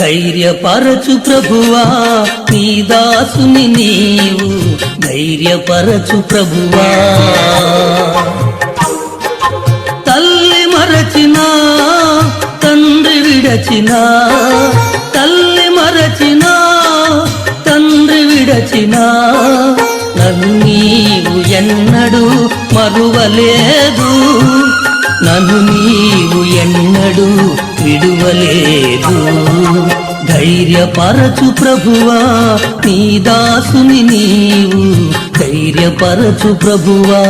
ధైర్యపరచు ప్రభువా నీ దాసుని నీవు ధైర్యపరచు ప్రభువా. తల్లి మరచిన తండ్రి విడచిన తల్లి మరచిన తండ్రి విడచిన నన్ను నీవు ఎన్నడూ మరువలేదు. నన్ను నీవు ఎన్నడూ విడువలేదు. ధైర్యపరచు ప్రభువా నీ దాసుని నీవు ధైర్యపరచు ప్రభువా.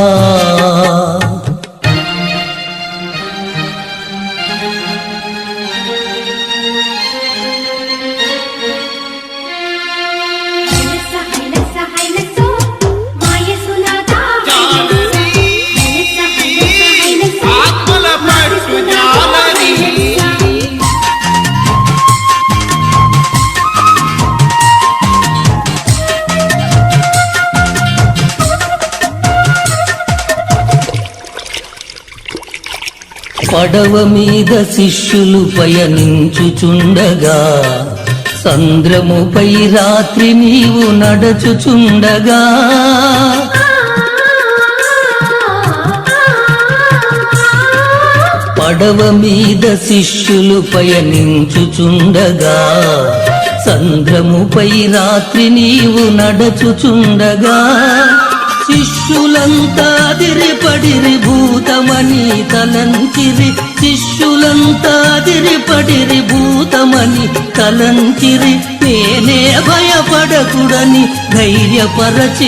పడవ మీద శిష్యులు పయనించుచుండగా సంద్రముపై రాత్రి నీవు నడచుచుండగా. పడవ మీద శిష్యులు పయనించుచుండగా సంద్రముపై రాత్రి నీవు నడచుచుండగా. శిష్యులంతా అదిరిపడిరి భూతమని తలంచిరి. శిష్యులంతా అదిరిపడిరి భూతమని తలంచిరి. నేనే భయపడకుడని ధైర్యపరచినావి.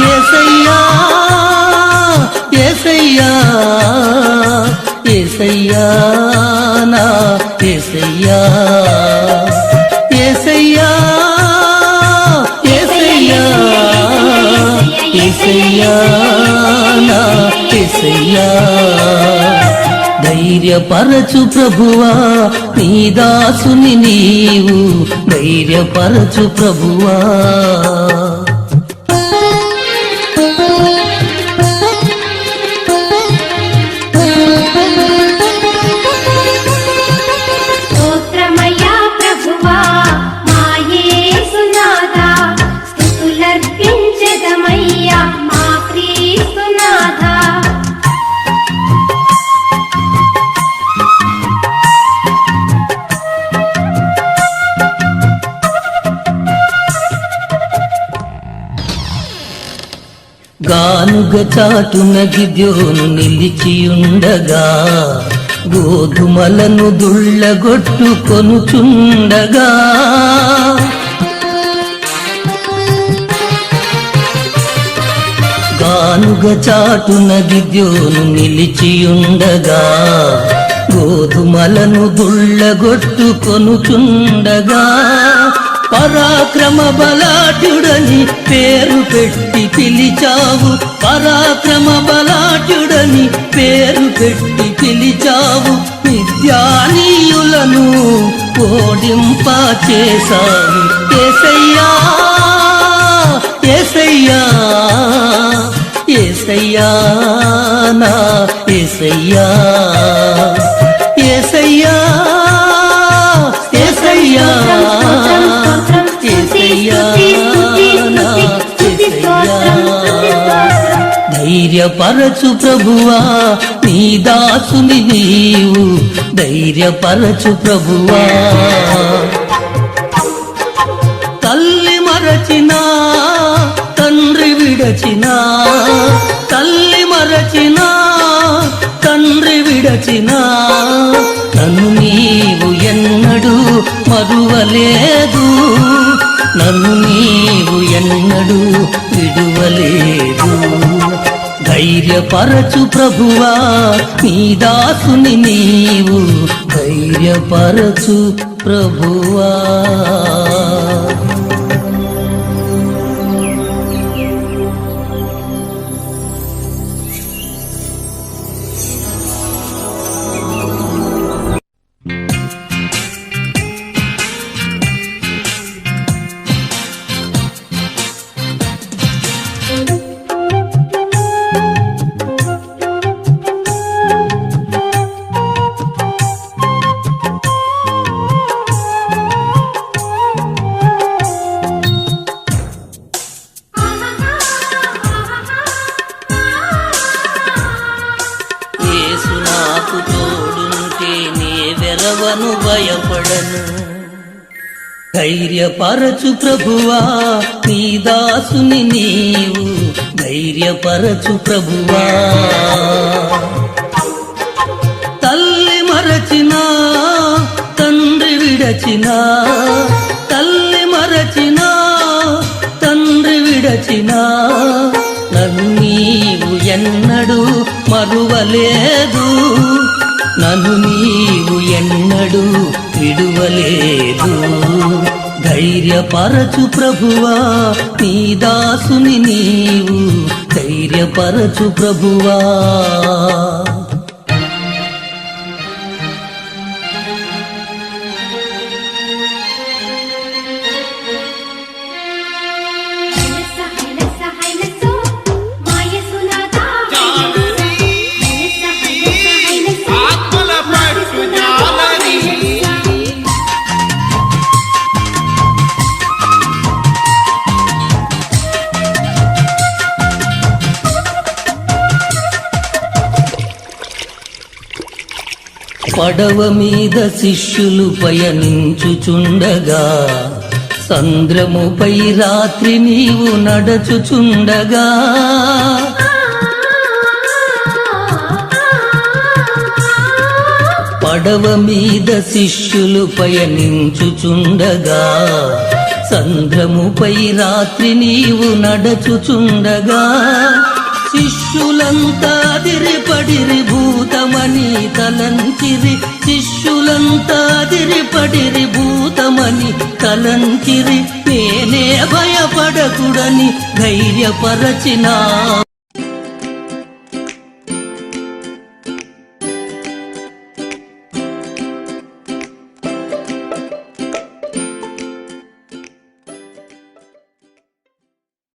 ఏసయ్యా ఏసయ్యా ఏసయ్యా నా ఏసయ్యా ఏసయ్యా. ఏసయ్యా ధైర్యపరచు ప్రభువా నీ దాసుని నీవు ధైర్యపరచు ప్రభువా. గానుగ చాటున గిద్యోను నిలిచియుండగా గోధుమలను దుళ్ళగొట్టు కొనుచుండగా గానుగ చాటున గిద్యోను నిలిచియుండగా గోధుమలను దుళ్ళగొట్టు కొనుచుండగా పరాక్రమ బలాఢ్యుడని పేరు పెట్టి పిలిచావు. పరాక్రమ బలాఢ్యుడని పేరు పెట్టి పిలిచావు. విద్యానీయులను ఓడింప చేశావు. ఏసయ్యా ఏసయ్యా ఏసయ్యా నా ఏసయ్యా ఏసయ్యా. ధైర్యపరచు ప్రభువా నీ దాసుని నీవు ధైర్యపరచు ప్రభువా. తల్లి మరచినా తండ్రి విడచినా తల్లి మరచినా తండ్రి విడచినా నన్ను నీవు ఎన్నడూ మరువలేదు నన్ను నీవు ఎన్నడూ విడువలేదు. ధైర్యపరచు ప్రభువా నీ దాసుని నీవు ధైర్యపరచు ప్రభువా. భయపడను. ధైర్యపరచు ప్రభువా నీ దాసుని నీవు ధైర్యపరచు ప్రభువా. తల్లి మరచినా తండ్రి విడచినా తల్లి మరచినా తండ్రి విడచినా నన్ను నీవు ఎన్నడూ మరువలేదు. నన్ను ఎన్నడూ విడువలేదు. ధైర్యపరచు ప్రభువా నీ దాసుని నీవు ధైర్యపరచు ప్రభువా. పడవ మీద శిష్యులు పయనించుచుండగా సంద్రముపై రాత్రి నీవు నడచుచుండగా. పడవ మీద శిష్యులు పయనించుచుండగా సంద్రముపై రాత్రి నీవు నడచుచుండగా. శిష్యులంతా అదిరిపడిరి భూతమని తలంకిరి శిష్యులంతా అదిరిపడిరి భూతమని తలంకిరి నేనే భయపడకుడని ధైర్యపరచినా